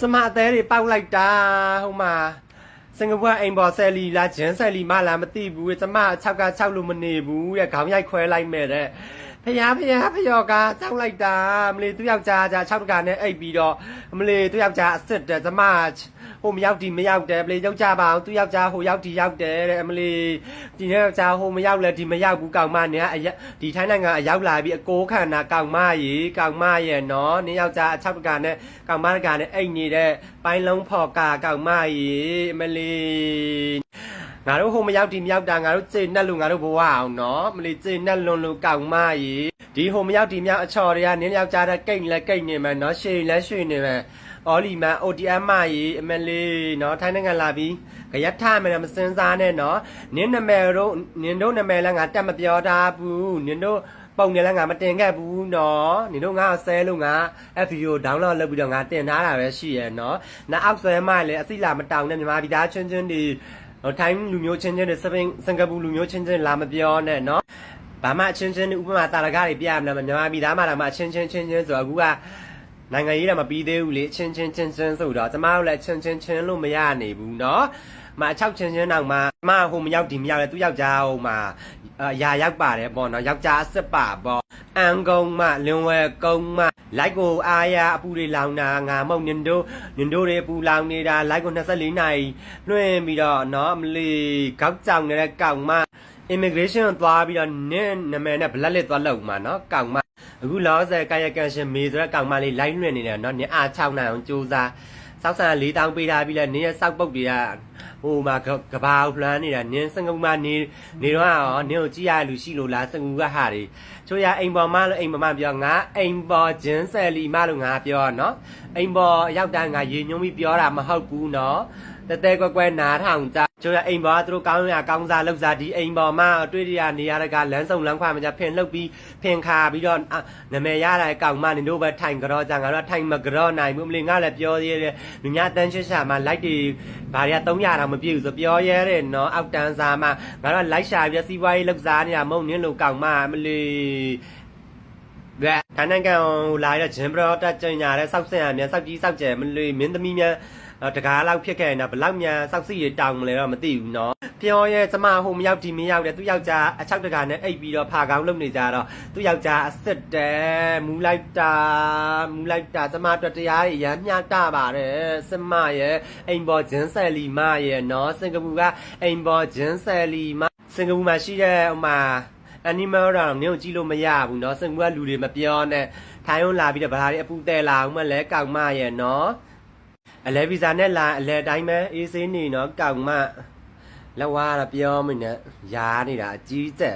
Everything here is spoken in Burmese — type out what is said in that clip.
ကျမအသေးတွေပေါက်လိုက်တာဟိုမှာစင်ကာပူအိမ်ဘော်ဆယ်လီလားဂျန်ဆယ်လီမလားမသိဘူးကျမ6က6လို့မနေဘူးတဲ့ခေါင်းရိုက်ခွဲလိုက်မဲ့တဲ့ ဖျားဖျားဖျော်ကကြောက်လိုက်တာမလီသူယောက်ျားကြာ6တကနဲ့အိပ်ပြီးတော့မလီသူယောက်ျားအစ်စ်တဲ့ကျမဟိုမရောက်ဒီမရောက်တယ်ပလေယောက်ျားပါအောင်သူယောက်ျားဟိုရောက်ဒီရောက်တယ်တဲ့အမလီဒီနေ့ယောက်ျားဟိုမရောက်လဲဒီမရောက်ဘူးကောင်မနေကအရက်ဒီထိုင်းနိုင်ငံအရောက်လာပြီးအကိုးခန္ဓာကောင်မကြီးကောင်မရဲ့နော်နင်းယောက်ျား6တကနဲ့ကောင်မတကနဲ့အိပ်နေတဲ့ပိုင်းလုံးဖော်ကာကောင်မကြီးအမလီ ငါတို့ဟိုမရောက်ဒီမရောက်တာငါတို့စိတ်နှက်လို့ငါတို့ဘဝအောင်နော်မလီစိတ်နှက်လွန်လို့ကောက်မကြီးဒီဟိုမရောက်ဒီမရောက်အချော်တွေကနင်းယောက်ျားတဲ့ကိတ်လက်ကိတ်နေမယ်နော်ရှည်လက်ရွှေနေမယ်အော်လီမန် OTM မကြီးအမလီနော်ထိုင်းနိုင်ငံလာပြီးကြရထမယ်မစင်စားနဲ့နော်နင်းနမယ်တို့နင်းတို့နမယ်လည်းငါတက်မပြောတာဘူးနင်းတို့ပုံနေလည်းငါမတင်ခဲ့ဘူးနော်နင်တို့ငါဆဲလို့ငါ F video download လုပ်ပြီးတော့ငါတင်ထားတာပဲရှိရယ်နော်နောက်အောက်ဆွဲမှလည်းအစိလာမတောင်းနဲ့မြန်မာပြည်သားချင်းချင်းတွေဟို ထိုင်းလူမျိုးချင်းချင်းတွေစပိန်စင်ကာပူလူမျိုးချင်းချင်းလာမပြောနဲ့နော်ဘာမှအချင်းချင်းဥပမာတာရကတွေပြရမလားမြန်မာပြည်သားမှလာမှအချင်းချင်းချင်းချင်းဆိုအခုက နိုင်ငံရေးတော့မပြီးသေးဘူးလေအချင်းချင်းချင်းချင်းဆိုတော့ကျမတို့လည်းအချင်းချင်းချင်းလို့မရနိုင်ဘူးเนาะမအချောက်ချင်းချင်းတော့မှမဟိုမရောက်ဒီမရောက်လဲသူယောက်ျားဟိုမှာအာရာရောက်ပါတယ်ပေါ့နော်ယောက်ျားအစ်စ်ပါပေါ့အန်ကုံမလင်ဝဲကုံမလိုက်ကိုအာရအပူတွေလောင်တာငါမုံနင်တို့နင်တို့တွေအပူလောင်နေတာလိုက်ကို24နာရီလွှင့်ပြီးတော့နော်အမလီကောက်ကြောင်နေတဲ့ကောင်မ immigration ကိုသွားပြီးတော့နင်းနာမည်နဲ့ black list သွားလောက်မှာနော်ကောင်မ အခုလောဆယ်ကာယကံရှင်မေဆိုတဲ့ကောင်မလေး line လွှင့်နေတယ်နော်နင်းအား6နိုင်အောင်စူးစမ်းစောက်ဆန်၄တောင်းပေးထားပြီးလဲနင်းရဲ့စောက်ပုတ်တွေကဟိုမှာကဘာကိုလှမ်းနေတာနင်းစငုံမနေနေတော့ရောနင်းကိုကြည့်ရလူရှိလို့လားစငူကဟာတွေချိုးရအိမ်ပေါ်မလို့အိမ်ပေါ်မပြောငါအိမ်ပေါ်ဂျင်းဆယ်လီမလို့ငါပြောနော်အိမ်ပေါ်ရောက်တိုင်းငါရေညုံပြီးပြောတာမဟုတ်ဘူးနော် တဲတဲကွက်ကွက်နားထောင်ကြချိုးရအိမ်ပေါ်ကသူတို့ကောင်းရကောင်းစားလောက်စားဒီအိမ်ပေါ်မှာတွေ့ရနေရတဲ့ကလမ်းစုံလမ်းခွာမကြဖင်လှုပ်ပြီးဖင်ခါပြီးတော့နမယ်ရတဲ့ကောင်မနေတို့ပဲထိုင်ကြောကြငါတို့ထိုင်မကြောနိုင်ဘူးမလီငါလည်းပြောသေးတယ်လူများတန်းချစ်ရှာမှာလိုက်တွေဘာတွေက300တောင်မပြည့်ဘူးဆိုပြောရဲတဲ့နော်အောက်တန်းစားမှာငါတို့လိုက်ရှာပြီးစီးပွားရေးလှုပ်စားနေတာမဟုတ်နင်းလို့ကောင်မမလီ ဗျာထိုင်းနိုင်ငံကိုလာရတဲ့ဂျင်ဘရော့တက်ကြညာတဲ့စောက်ဆင်ရမြန်စောက်ကြီးစောက်ကျယ်မလွေမင်းသမီးများတကားလောက်ဖြစ်ခဲ့နေတာဘလောက်မြန်စောက်စီရတောင်မလဲတော့မသိဘူးနော်ပြောရဲကျမဟိုမရောက်ဒီမရောက်တဲ့သူ့ယောက်ျားအချောက်တကာနဲ့အိပ်ပြီးတော့ဖာကောင်းလုပ်နေကြတော့သူ့ယောက်ျားအစ်စ်တဲမူလိုက်တာမူလိုက်တာကျမတို့တရားရရမ်းမြတာပါတယ်စမရဲ့အိမ်ပေါ်ဂျင်းဆယ်လီမရဲ့နော်စင်ကာပူကအိမ်ပေါ်ဂျင်းဆယ်လီမစင်ကာပူမှာရှိတဲ့ဟိုမှာ animal တော့နင်းကိုကြည့်လို့မရဘူးเนาะစင်ကူကလူတွေမပြောနဲ့ထိုင်းုံလာပြီးတော့ဗလာတွေအပူတဲလာအောင်မလဲကောက်မရဲ့เนาะအလဲဗီဇာနဲ့လာအလဲတိုင်းပဲအေးဆေးနေเนาะကောက်မလက်ဝါးတော့ပြောမနေရားနေတာအကြီးကျက်